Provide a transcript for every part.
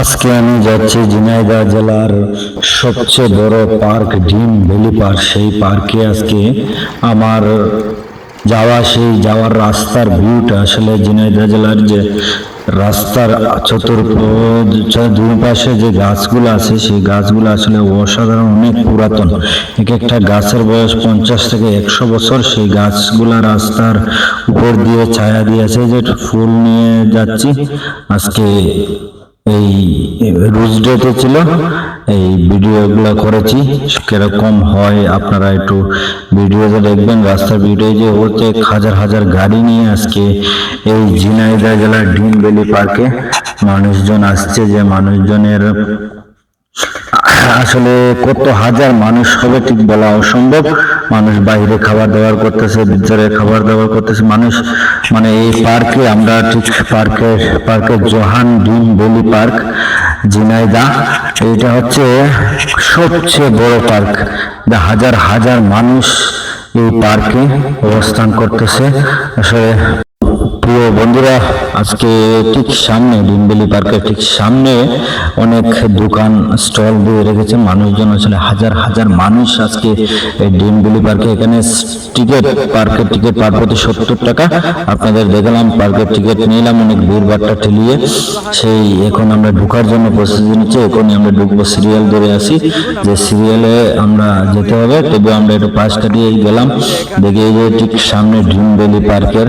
আজকে আমি যাচ্ছি ঝিনাইদহ জেলার সবচেয়ে বড় পার্ক ডিম ভ্যালি পার্ক। সেই পার্কে আজকে আমার যাওয়া, সেই যাওয়ার রাস্তার ভিউটা আসলে ঝিনাইদহ জেলার যে রাস্তার দুই পাশে যে গাছগুলো আছে, সেই গাছগুলো আসলে অসাধারণ, অনেক পুরাতন। এক একটা গাছের বয়স পঞ্চাশ থেকে একশো বছর, সেই গাছগুলা রাস্তার উপর দিয়ে ছায়া দিয়েছে যে ফুল নিয়ে যাচ্ছি। আজকে এই রোজ ডেতে ছিল, এই ভিডিওগুলো করেছি। কীরকম হয় আপনারা একটু ভিডিওতে দেখবেন, রাস্তার ভিডিও যে হচ্ছে হাজার হাজার গাড়ি নিয়ে আজকে এই জিনাইদা জেলার ডিম ভ্যালি পার্কে মানুষজন আসছে, যে মানুষজনের আসলে কত হাজার মানুষ হবে ঠিক বলা অসম্ভব। মানুষ বাইরে খাবার দাবার করতেছে ভিতরে খাবার দাবার করতেছে। মানুষ মানে এই পার্কে আমরা ঠিক পার্কের পার্কের জোহান ডিম বেলি পার্ক জিনাইদা এটা হচ্ছে সবচেয়ে বড় পার্ক। যা হাজার হাজার মানুষ এই পার্কে অবস্থান করতেছে। আসলে প্রিয় বন্ধুরা, আজকে ঠিক সামনে, ডিমবেলি পার্কের ঠিক সামনে অনেক দোকান, স্টল দিয়ে রেখেছে মানুষজন। আসলে হাজার হাজার মানুষ আজকে ডিমবেলি পার্কে। এখানে টিকিট, পার্কের টিকিট পার প্রতি সত্তর টাকা। আপনাদের দেখলাম, পার্কের টিকিট নিলাম, অনেক ভিড় বাট্টা ঠেলিয়ে। সেই এখন আমরা ঢোকার জন্য প্রস্তুতি নিচ্ছি। এখনই আমরা ঢুকবো সিরিয়াল ধরে আসি। যে সিরিয়ালে আমরা যেতে হবে, তবে আমরা একটু পাশ কাটিয়ে গেলাম। দেখে যে ঠিক সামনে ড্রিম ভ্যালি পার্কের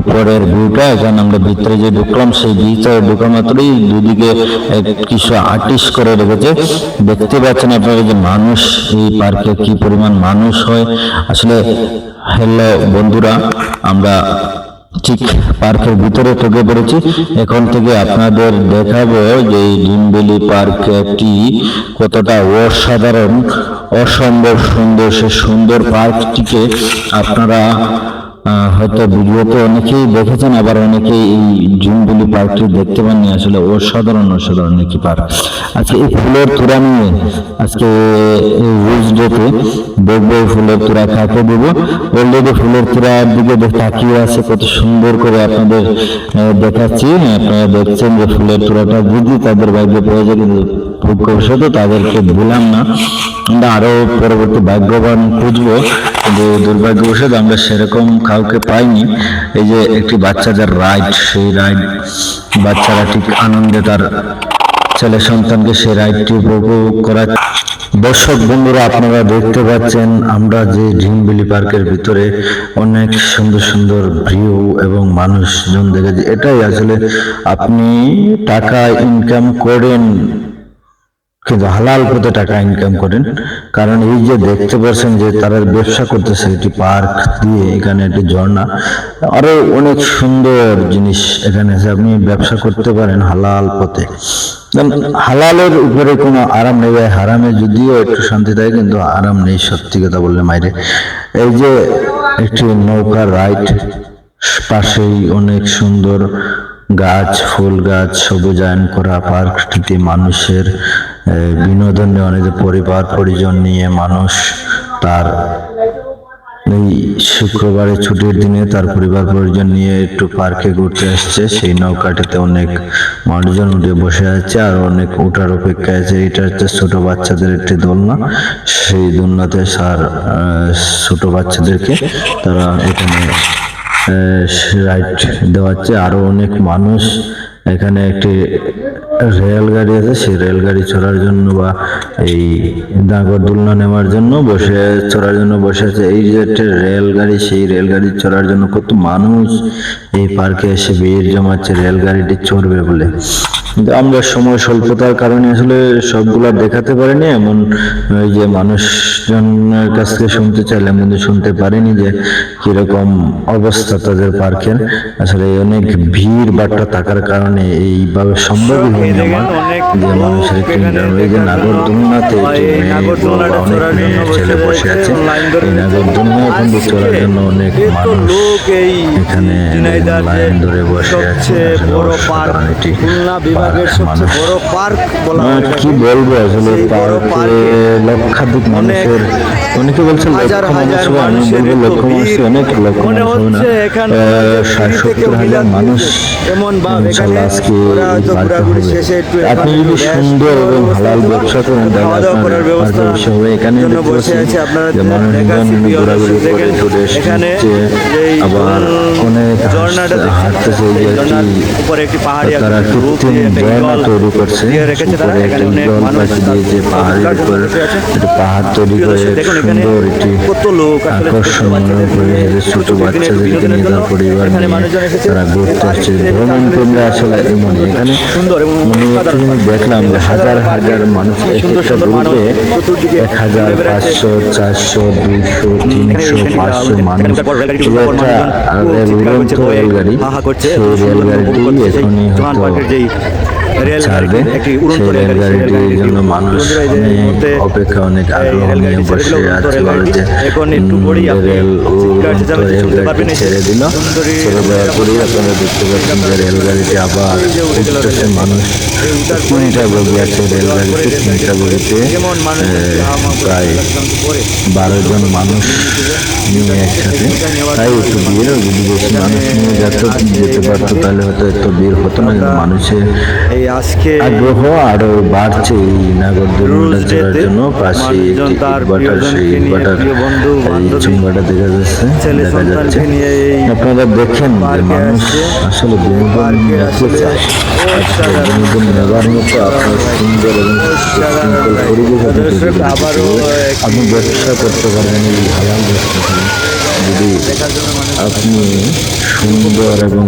উপরের ভিউটা এখানে আমরা ভিতরে যে ঢুকলাম সেই ভিতরে ঢুকা দুদিকে কিছু আর্টিস্ট করে রেখেছে। দেখতে পাচ্ছেন আপনারা যে মানুষ, এই পার্কে কি পরিমাণ মানুষ হয়। আসলে হ্যালো বন্ধুরা, আমরা ঠিক পার্কের ভিতরে ঢুকে পড়েছি। এখন থেকে আপনাদের দেখাবো যে এই ডিমবেলি পার্কটি কতটা অসাধারণ, অসম্ভব সুন্দর, সে সুন্দর পার্কটিকে আপনারা হয়তো ভিডিওতে অনেকেই দেখেছেন, আবার অনেকেই এই জুমবুলি পার্কটি দেখতে পাননি। আসলে অসাধারণ অসাধারণ একটি পার্ক। আজকে এই ফুলের তোরা নিয়ে, আজকে রোজ ডেতে দেখব ফুলের তোড়া কাকে দেবো অলরেডি ফুলের তোড়ার দিকে তাকিয়ে আছে, কত সুন্দর করে আপনাদের দেখাচ্ছি। আপনারা দেখছেন যে ফুলের তোড়াটা যদি তাদের ভাগ্যে পড়ে যায় কিন্তু ভূগর্ভবশত তাদেরকে দিলাম না। আমরা আরও পরবর্তী ভাগ্যবান খুঁজবো। কিন্তু দুর্ভাগ্যবশত আমরা সেরকম কাউকে পাইনি। এই যে একটি বাচ্চাদের রাইড সেই রাইড বাচ্চারা ঠিক আনন্দে তার ছেলে সন্তানকে সে রাইটটি উপভোগ করা দর্শক বন্ধুরা, আপনারা দেখতে পাচ্ছেন আমরা যে ড্রিমবিলি পার্কের ভিতরে অনেক সুন্দর সুন্দর ভিউ এবং মানুষজন দেখেছি। এটাই আসলে আপনি টাকা ইনকাম করেন। কিন্তু হালাল পথে টাকা ইনকাম করেন। কারণ এই যে দেখতে পাচ্ছেন যে তারা ব্যবসা করতেছে একটি পার্ক দিয়ে, এখানে একটি ঝর্ণা। আরও অনেক সুন্দর জিনিস এখানে আছে। আপনি ব্যবসা করতে পারেন হালাল পথে। হালালের উপরে কোনো আরাম নেই হারামে যদিও একটু শান্তি দেয় কিন্তু আরাম নেই সত্যি কথা বললে মাইরে। এই যে একটি নৌকা রাইড পাশেই অনেক সুন্দর গাছ, ফুল গাছ, সবুজায়ন করা পার্কটিতে মানুষের বিনোদন নেওয়া যে পরিবার, পরিজন নিয়ে মানুষ তার এই শুক্রবারে ছুটির দিনে তার পরিবার, পরিজন নিয়ে একটু পার্কে ঘুরতে আসছে। সেই নৌকাটিতে অনেক মানুষজন উঠে বসে আছে আর অনেক উঠার অপেক্ষায় আছে। এটা হচ্ছে ছোট বাচ্চাদের একটি দোলনা। সেই দোলনাতে সার ছোট বাচ্চাদেরকে তারা এখানে রাইড দেওয়াচ্ছে। আরও অনেক মানুষ এখানে একটি রেলগাড়ি আছে, সেই রেলগাড়ি চড়ার জন্য বা এই নাগরদোলনা নেওয়ার জন্য বসে, চড়ার জন্য বসে আছে। এই যে একটা রেলগাড়ি, সেই রেলগাড়ি চড়ার জন্য কত মানুষ এই পার্কে এসে ভিড় জমাচ্ছে, রেলগাড়িটি চড়বে বলে। কিন্তু আমরা সময় স্বল্পতার কারণে আসলে সবগুলা দেখাতে পারিনি। এমন ওই যে মানুষজনের কাছ থেকে শুনতে চাইলাম কিন্তু শুনতে পারিনি যে কীরকম অবস্থা তাদের পার্কের। আসলে অনেক ভিড় বাট্টা থাকার কারণে এইভাবে সম্ভবই হয়নি আমার যে মানুষের একটি এই যে নাগরদোলনাতে অনেক ছেলে বসে আছে এই নাগরদোলনা কিন্তু চলার জন্য অনেক মানুষ এখানে লাইন ধরে বসে আছে মানে কি বলব আসলে পার্কে লক্ষাধিক মানুষের অনেকে বলছে হাজার লক্ষ মানুষ আমি বলব লক্ষ মানুষ অনেক লক্ষ মনে মানুষ হবে না। ষাট সত্তর হাজার মানুষ এমন আজকে আপনি যদি সুন্দর এবং হালাল ব্যবসা করেন তাহলে আপনার করার ব্যবস্থা পার্কে বসে হবে এখানে মানুষজন ঘোরাঘুরি করে নিচ্ছে এই আবার অনেক? হাঁটতেছে তারা কৃত্রিম জল তৈরি করছে উপরে একটি জল পাখি দিয়েছে পাহাড়ের উপর। একটি পাহাড় তৈরি করে সুন্দর একটি কত লোক আকর্ষণীয় করে ছোট ছোট বাচ্চাদেরকে নিয়ে তার পরিবার নিয়ে তারা ঘুরতে আসছে। ভ্রমণ কেন্দ্রে আসলে এখানে সুন্দর এবং মানে। জিনিস দেখলাম যে হাজার হাজার মানুষ এক একটা গ্রুপে এক হাজার পাঁচশো চারশো দুইশো তিনশো এখানে পাঁচশো এখানে মানুষ রেলগাড়ি। সেই রেলগাড়িটি এখনই হয়তো ছাড়বে সেই রেলগাড়িটির জন্য মানুষ অনেক অপেক্ষা অনেক আগ্রহ নিয়ে বসে আছে আপনি রেল ছেড়ে দিল। ছেড়ে দেওয়ার পরেই আপনারা দেখতে পাচ্ছেন যে রেলগাড়িটি আবার উঠতেছে মানুষ তিনটা বগি আছে রেলগাড়িতে তিনটা বগিতে প্রায় বারো জন মানুষ নিয়ে একসাথে তাই একটু ভিড় যদি বেশি মানুষ নিয়ে যেত যেতে পারতো তাহলে হয়তো এত ভিড় হতো না মানুষের এই আজকে আগ্রহ আরও বাড়ছে এই নাগরদোলনাটা রোজ চড়ার জন্য। পাশে একটি তার সেই এই চুম্বাটা দেখা যাচ্ছে দেখা যাচ্ছে। আপনারা দেখেন যে মানুষ আসলে বিনোদন নিতে চায় আসলে বিনোদন নেবার মতো আপনার সুন্দর এবং সুশৃঙ্খল পরিবেশ আপনি ব্যবসা করতে পারবেন এই হালাল ব্যবসা যদি আপনি সুন্দর এবং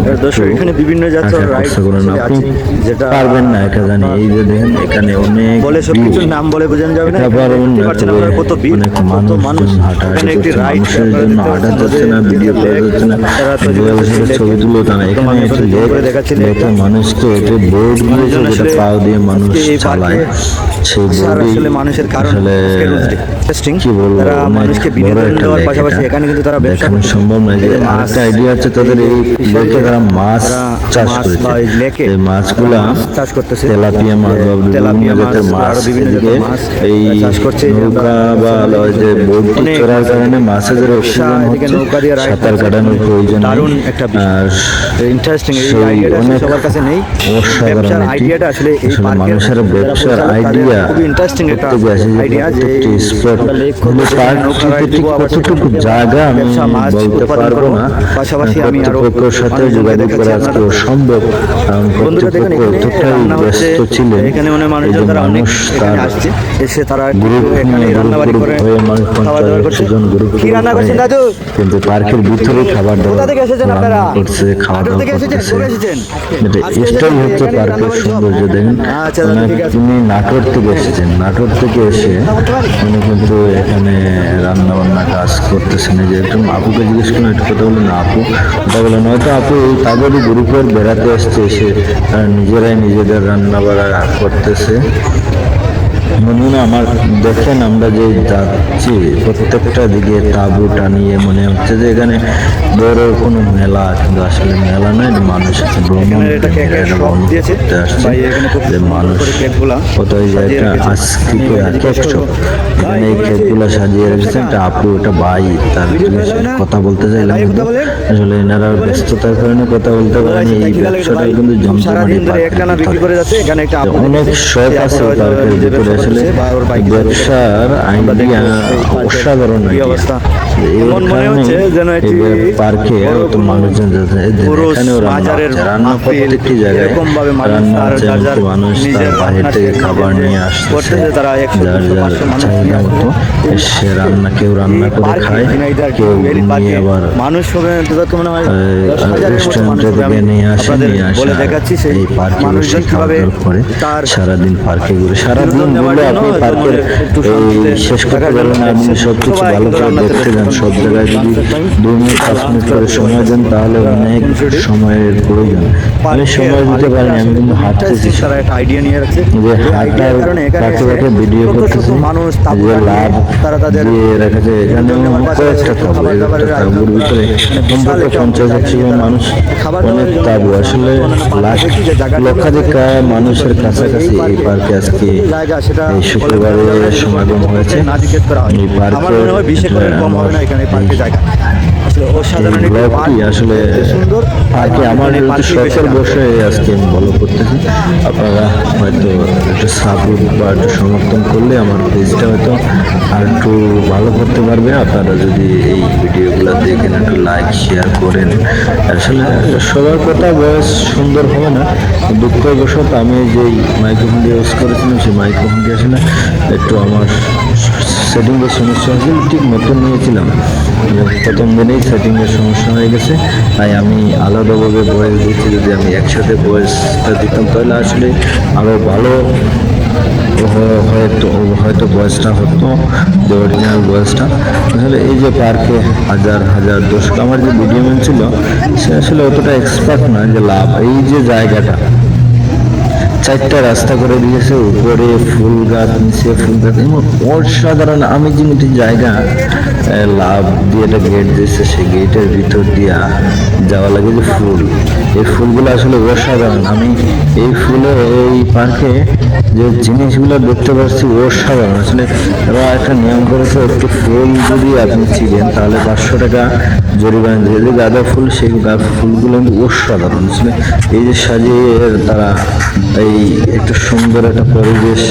এখানে বিভিন্ন জাতের রাইড যেটা পারবেন না এটা জানি। এই যে দেখেন এখানে অনেক বলে সব। কিছুর নাম বলে বোঝানো যাবে না এটা পারবেন না আপনারা কত ভিড় অনেক মানুষ এখানে একটি রাইড জন্য হাঁটা যাচ্ছে না ভিডিও করা যাচ্ছে না। ছবি তুলে ওঠা না এখানে একটি লেক লেকে মানুষকে এটি বোর্ড দিয়েছে যেটা পাও দিয়ে মানুষ চালায়। সেই বোর্ডই আসলে মানুষের কারণ ইন্টারেস্টিং কি বলব তারা মানুষকে বিনোদন দেওয়ার পাশাপাশি এখানে কিন্তু তারা ব্যবসা সম্ভব নয় যে মাছ, আরেকটা আইডিয়া আছে তাদের এই লেকে তারা মাছ চাষ করেছে। এই মাছগুলা মাছ চাষ করতেছে। তেলাপিয়া মাছ তেলাপিয়া মাছ, বিভিন্ন জাতের মাছ এই চাষ করছে। নৌকা বা যে বোটটি চড়ার কারণে মাছের অক্সিজেন হচ্ছে। সাঁতার কাটানোর প্রয়োজন দারুণ একটা ইন্টারেস্টিং এই আইডিয়াটা সবার কাছে নেই। ব্যবসার আইডিয়াটা আসলে এই মানুষের ব্যবসার আইডিয়া খুবই ইন্টারেস্টিং একটা যে আইডিয়া যে স্পট কতটুকু জায়গা আমি বলতে পারব না। পাশাপাশি আমি আরও সাথে যোগাযোগ করা সম্ভব বন্ধুরা দেখেন এখানে এতটাই ব্যস্ত ছিলেন। এখানে মানে মানুষ তার এসে তারা গ্রুপ নিয়ে গ্রুপ হয়ে মানুষ পঞ্চাশ জন গ্রুপ কি রান্না করছেন দাদু? কিন্তু পার্কের ভিতরে খাবার দাবার রান্না করছে খাওয়া দাওয়া থেকে এসেছেন করতেছে এটা এটাই হচ্ছে পার্কের সৌন্দর্য দেখেন। আচ্ছা, দাদু, মানে। তিনি নাটোর থেকে এসেছেন। নাটোর থেকে এসে উনি কিন্তু এখানে রান্না বান্না কাজ করতেছেন। যে একটু আপুকে জিজ্ঞেস করুন একটু কথা বলুন না আপু। কথা বলেন হয়তো আপু তাদেরই গ্রুপের বেড়াতে আসছে এসে নিজেরাই নিজেদের রান্না বাড়া করতেছে। মনে আমার দেখেন আমরা যে যাচ্ছি প্রত্যেকটা দিকে তাঁবু টানিয়ে মনে হচ্ছে যে এখানে বড় কোনো মেলা কিন্তু আসলে মেলা নয় মানুষ ভ্রমণ করতে আসছে। যে মানুষ কোথায় সাজিয়ে একটা রেখেছে। আজকে আমি এখানে এই কেকগুলো সাজিয়ে রেখেছে একটা আপু এটা ভাই তার কথা বলতে চাইলাম কিন্তু আসলে এনারা ব্যস্ততার কারণে কথা বলতে পারেনি এই ব্যবসাটা কিন্তু জমজমাটি অনেক শখ আছে ভিতরে আসলে ব্যবসার আইডিয়া অসাধারণ অবস্থা। এমন মনে হচ্ছে যেন এটি পার্কে মানুষজন যাচ্ছে এই এখানেও রান্না প্রত্যেকটি জায়গায় মানুষ রান্না হচ্ছে মানুষ তার বাহির থেকে খাবার নিয়ে একশো, যার যার চাহিদা মতো এসে রান্না কেউ রান্না করে খায় কেউ নিয়ে আবার মানুষ মনে হয় রেস্টুরেন্টে। থেকে নিয়ে আসে নিয়ে আসে এই পার্কে বসে খাওয়া দাওয়া করে সারাদিন পার্কে ঘুরে সারাদিন আপনি পার্কের মনে শেষ করতে পারবেন আপনি। সব কিছু ভালো করে রান্নাতে দেখতে যান সব জায়গায় যদি দুই মিনিট পাঁচ মিনিট করে সময় দেন তাহলে অনেক সময়ের প্রয়োজন আমি সময় দিতে পারিনি আমি কিন্তু হাঁটতেছি যে হাঁটার এসে পাশে ভিডিও করতেছি মানুষ যে লাভ দিয়ে রেখেছে এখানে কয়েকটা তাবু তাবুর ভিতরে অন্তত পঞ্চাশ একশো মানুষ অনেক তাবু আসলে লাখ লক্ষাধিক মানুষের কাছাকাছি এই পার্কে আজকে এই শুক্রবারে সমাগম হয়েছে এই পার্কে আমার মনে হয় বিশে করে কম হবে না এখানে পার্কে জায়গা। অসাধারণ একটি আসলে সুন্দর। পার্কে আমার এখানে একটু parking বেশি শখের না। বসে আজকে আমি ফলো করতেছি। আপনারা হয়তো একটু সাপোর্ট বা একটু সমর্থন করলে আমার পেজটা হয়তো আর একটু ভালো করতে পারবে। আপনারা যদি এই ভিডিওগুলো দেখেন একটু লাইক শেয়ার করেন। আসলে সবার কথা বয়স সুন্দর হবে না দুঃখবশত আমি যেই মাইক্রোফোন ইউজ করেছিলাম সেই মাইক্রোফোনটি আসলে একটু আমার সেটিংয়ের সমস্যা হয়েছিল ঠিক নতুন নিয়েছিলাম। প্রথম দিনেই সেটিংয়ের সমস্যা হয়ে গেছে। তাই আমি আলাদাভাবে ভয়েস দিচ্ছি, যদি আমি একসাথে ভয়েসটা দিতাম, তাহলে আসলে আরও ভালো হয়তো হয়তো বয়সটা হতো, যে অরিজিনাল বয়সটা। আসলে এই যে পার্কে হাজার হাজার দর্শক আমার যে ভিডিও ম্যান ছিল, সে আসলে অতটা এক্সপার্ট না, যে লাভ। এই যে জায়গাটা, চারটা রাস্তা করে দিয়েছে, উপরে ফুল গাছ, নিচে ফুল গাছ অসাধারণ, আমি যেমনি জায়গা লাভ দিয়ে একটা গেট দিয়েছে, সেই গেটের ভিতর দিয়া যাওয়া লাগে যে ফুল। এই ফুলগুলো আসলে অসাধারণ। আমি এই ফুলে, এই পার্কে যে জিনিসগুলো দেখতে পাচ্ছি অসাধারণ। আসলে এবার একটা নিয়ম করেছে, একটু ফুল যদি আপনি ছিলেন, তাহলে পাঁচশো টাকা জরিমানা দিয়ে যে গাঁদা ফুল, সেই ফুলগুলো কিন্তু অসাধারণ। আসলে এই যে সাজিয়ে তারা এই একটা সুন্দর একটা পরিবেশ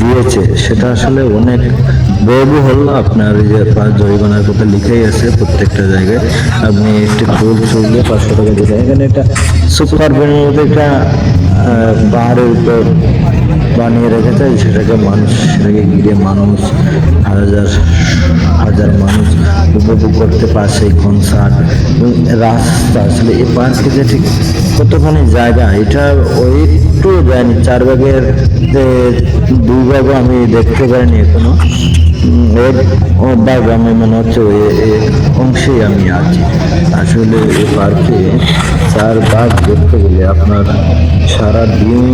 দিয়েছে, সেটা আসলে অনেক ব্যয়বহুল আপনার যে পাঁচ জরিমানার কথা লিখেই আছে প্রত্যেকটা জায়গায়। আপনি একটি ফুল চললে পাঁচশো টাকা দিতে হয়। এখানে একটা সুপার ব্যানের মধ্যে একটা পাহাড়ের উপর বানিয়ে রেখেছে সেটাকে মানুষ, সেটাকে ঘিরে মানুষ, হাজার হাজার মানুষ উপভোগ করতে পারছে কনসার্ট এবং রাস্তা আসলে এই পার্কে যে ঠিক কতখানি জায়গা, এটা ওই একটু যায়নি চার ভাগের দুই ভাগও আমি দেখতে পারিনি এখনও। এর আমি মনে হচ্ছে ওই অংশেই আমি আছি। আসলে এই পার্কে চার বাঘ দেখতে গেলে আপনার সারা দিন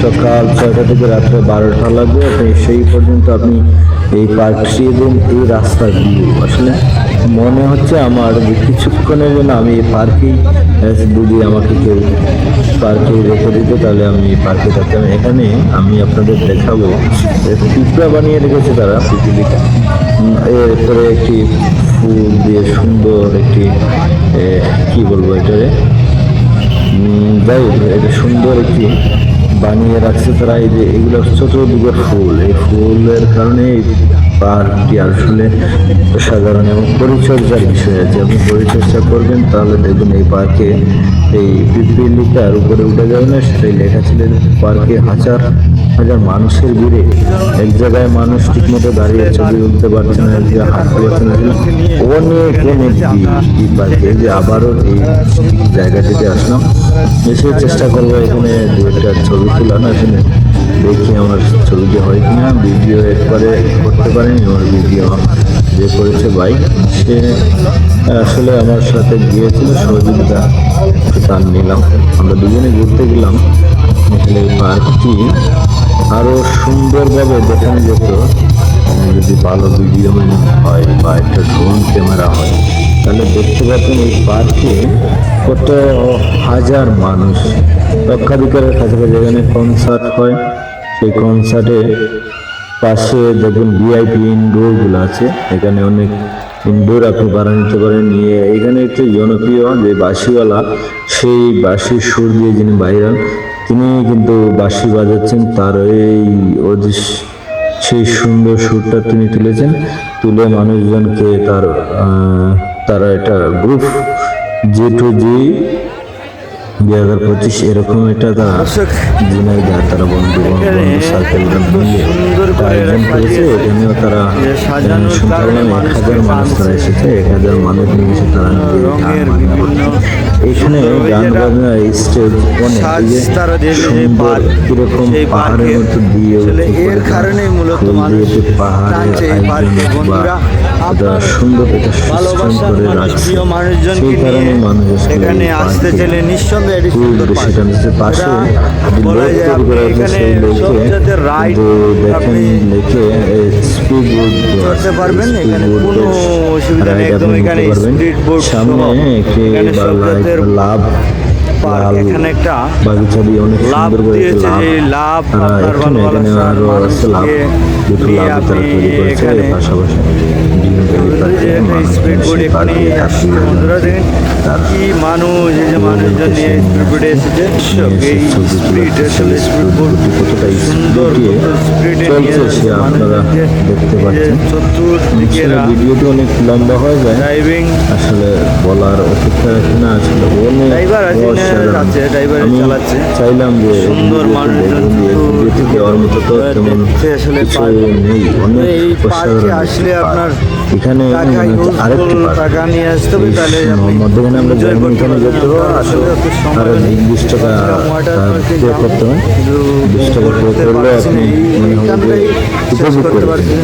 সকাল ছয়টা থেকে রাত্রে বারোটা লাগবে সেই পর্যন্ত আপনি এই পার্কটি এবং এই রাস্তা ভিউ আসলে মনে হচ্ছে আমার যে কিছুক্ষণের জন্য আমি এই পার্কেই যদি আমাকে কেউ পার্কে রেখে দিত, তাহলে আমি পার্কে থাকতাম। এখানে আমি আপনাদের দেখাবো পিঁপড়া বানিয়ে রেখেছে তারা পৃথিবীটা এরপরে একটি ফুল দিয়ে সুন্দর একটি কি বলব এটারে? যাই এটা সুন্দর একটি বানিয়ে রাখছে তারা, এই যে এগুলো চতুর্দিকে ফুল। এই ফুলের কারণে এই পার্কটি আসলে সাধারণ এবং পরিচর্যার বিষয় আছে। আপনি পরিচর্যা করবেন, তাহলে দেখবেন এই পার্কে এই পিপিলিকার উপরে উঠে যাবে না, সেটাই লেখা ছিল পার্কে হাজার হাজার মানুষের ভিড়ে এক জায়গায় মানুষ ঠিকমতো দাঁড়িয়ে ছবি উঠতে পারছে না জায়গায় হাঁটতে পারছে না। অনেক অনেক ভিড় যে আবারও এই জায়গাটিতে আসলাম। এসে চেষ্টা করব এখানে দু একটা ছবি তোলা না এখানে দেখি আমার ছবিটি হয় কিনা। ভিডিও একবারে করতে পারিনি, আমার ভিডিও যে করেছে বাইক সে আসলে আমার সাথে গিয়েছিল, সহযোগিতা তার নিলাম। আমরা দুজনে ঘুরতে গেলাম। আসলে পার্কটি আরও সুন্দরভাবে দেখানো যেত। যদি ভালো ভিডিও হয় বা একটা ড্রোন ক্যামেরা হয়, তাহলে দেখতে পাচ্ছেন এই পার্কে কত হাজার মানুষ। লক্ষাধিকারের কাছাকাছি যেখানে কনসার্ট হয়, সেই কনসার্টে পাশে দেখুন ভিআইপি ইনডোরগুলো আছে। এখানে অনেক ইনডোর আপনি ভাড়া নিতে পারেন নিয়ে এখানে একটি জনপ্রিয় যে বাঁশিওয়ালা, সেই বাঁশির সুর দিয়ে যিনি বাইরান তিনি কিন্তু বাঁশি বাজাচ্ছেন তার এই সেই সুন্দর সুরটা তিনি তুলেছেন তুলে মানুষজনকে তার তারা এটা গ্রুপ জি টু জি দুই হাজার পঁচিশ এরকম এটা তারা জিনাইদা তারা বন্ধু বন্ধু সার্কেল মিলে আয়োজন করেছে এখানেও তারা যে শুনতে পেলাম এক হাজার মানুষের মানুষ তারা এসেছে এক হাজার মানুষ নিয়ে এসে তারা এখানে গান বাজনা স্টেজ অনেক সুন্দর কীরকম পাহাড়ের মতো দিয়ে এর পড়ে কারণেই মূলত মানুষ বা বন্ধুরা। সুন্দর এটা ভালোবাসার মানুষ প্রিয় মানুষজনকে কারণে নিয়ে এখানে আসতে চাইলে নিঃসন্দেহে এটি সুন্দর পাশে এখানে সবচেয়ে রাইড দেখেন আপনি চড়তে পারবেন এখানে কোনো অসুবিধা নেই একদম এখানে স্পিড বোট সামনে এখানে বা- সবজাতের লাভ পার্ক এখানে একটা বাগিচা অনেক লাভ সুন্দর করে লাভ। লাভ এখানে এখানে আরও আছে লাভ। দুটো লাভ তারা তৈরি করেছে পাশাপাশি দেখতে পাচ্ছেন। ভিডিওটি অনেক লম্বা হয়ে যায়। আসলে বলার অপেক্ষা না আসলে অনেক যাচ্ছে, ড্রাইভার চালাচ্ছে। চাইলাম যে সুন্দর মানুষজন দেওয়ার মতো তো তেমন আসলে অনেক আসলে আপনার এখানে আরেকটি মধ্যখানে আমরা এখানে। যেতে আসলে আরও বিশ টাকা পে করতে হয় বিশ টাকা পে করলে আপনি মনে হবে যে উপভোগ করতে করবেন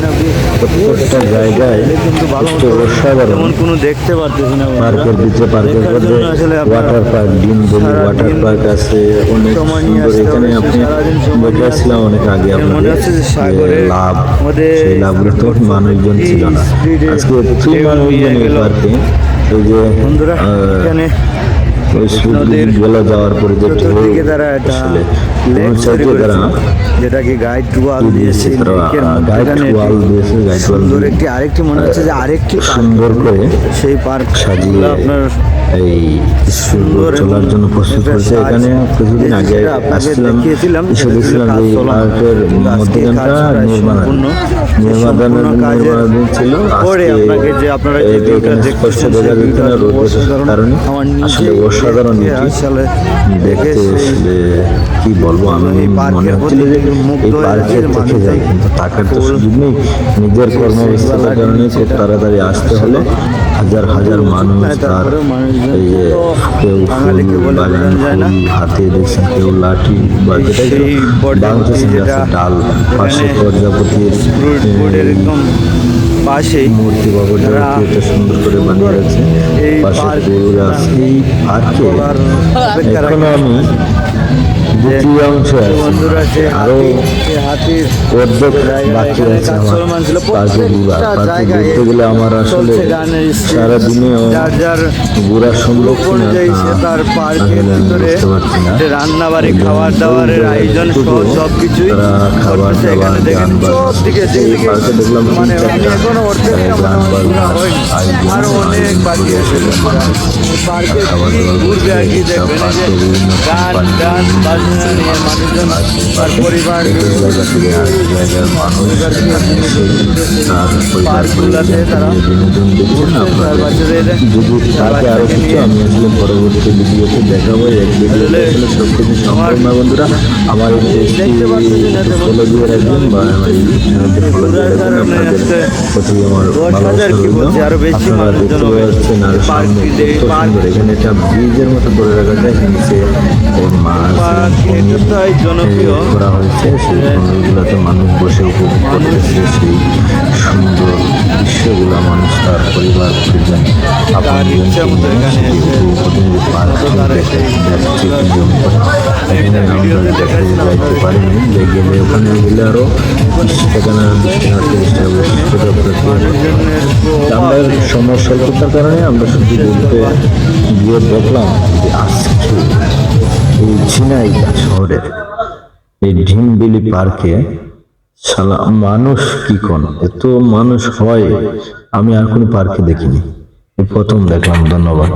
প্রত্যেকটা জায়গায় অসাধারণ কোনো দেখতে পারতেছি না পার্কের ভিতরে পার্কের মধ্যে ওয়াটার পার্ক ডিম বলি ওয়াটার পার্ক আছে অনেক সুন্দর। এখানে আপনি দেখেছিলাম অনেক আগে আপনাদের লাভ সেই লাভগুলো তো মানুষজন ছিল না। আজকে এই গেল। পার্কে এই যে বন্ধুরা এখানে ওই নদীর বেলা যাওয়ার পরে যে ঢেউ আসলে লেক তৈরি হচ্ছে যেটাকে গাইড ওয়াল দিয়েছে লেকের মধ্যখানে সুন্দর একটি আরেকটি মনে হচ্ছে যে আরেকটি সুন্দর করে সেই পার্ক সাজিয়ে আপনার এই সুন্দর চলার জন্য প্রস্তুত একটা এখানে কিছুদিন আগে আসছিলাম এসে দেখছিলাম যে পার্কের মধ্যখানটা নির্মাণ নির্মাণাধীন ছিল পরে আজকে আপনাকে যে আপনারা এই স্পষ্ট দেখা যাচ্ছে না ভিউটা অসাধারণ। কারণে। আসলে দেখতে আসলে কি বলব আমি মনে হচ্ছিল যে এই পার্কে থেকে যাই কিন্তু টাকার তো সুযোগ নেই নিজের কর্মব্যস্ততার কারণে খুব সেটা- তাড়াতাড়ি আসতে হলে হাজার হাজার মানুষ হ্যাঁ, তার এই যে কেউ ফুল বাগান ফুল হাতে দেখছেন কেউ লাঠি বা যেটা আছে ডাল পাশে প্রজাপতির পাশেই মূর্তি বা তারা সুন্দর করে বানিয়ে এই পাশে আছে। এই পার্কে এখনও আমি দ্বিতীয় অংশে আছি। আরও হাতি অর্ধেক বাকি আছে আমার ঘুরতে গেলে আমার আসলে সম্ভব তার পার্কের ভিতরে রান্না বাড়ি খাবার দাবারের আয়োজন সহ সব কিছুই খাবার করতেছে। এখানে। দেখেন সব দিকে যেদিকে পার্কে দেখলাম তিন মানে এখনও হয়নি আয়োজন আরও অনেক বাকি আছে। পার্কে ঘুরবে আর কি দেখবেন? যে গান গান বাজনা নিয়ে মানুষজন তার পরিবার তার পার্কগুলোতে তারা বাচ্চাদের থাকে কিছু আমি আসলে পরবর্তী ভিডিওতে দেখাবো এক ভিডিওতে আসলে সব কিছু সম্ভব না বন্ধুরা আমার ফলো দিয়ে রাখবেন বা আমার ইউটিউব চ্যানেলকে ফলো দিয়ে রাখবেন আপনাদের প্রতি আমার ভালোবাসা বেশি মানুষজন আর সামনে এখানে একটা ব্রিজের মতো করে রাখা যায় নিচে মাছ এই জনপ্রিয় করা হয়েছে সেই পণ্যগুলোতে মানুষ বসে উপভোগ করতেছে সেই সুন্দর দৃশ্যগুলো মানুষ তার পরিবার পরিজন গেলে ওখানে গেলে আরও বিশ টাকা না বিশ কারণে আমরা শুধু বলতে গিয়ে দেখলাম যে আজকে এই ঝিনাইদহ শহরের এই ঢিমবিলি পার্কে সালা মানুষ কি কোন? এত মানুষ হয়, আমি আর কোনো পার্কে দেখিনি। প্রথম দেখলাম, ধন্যবাদ।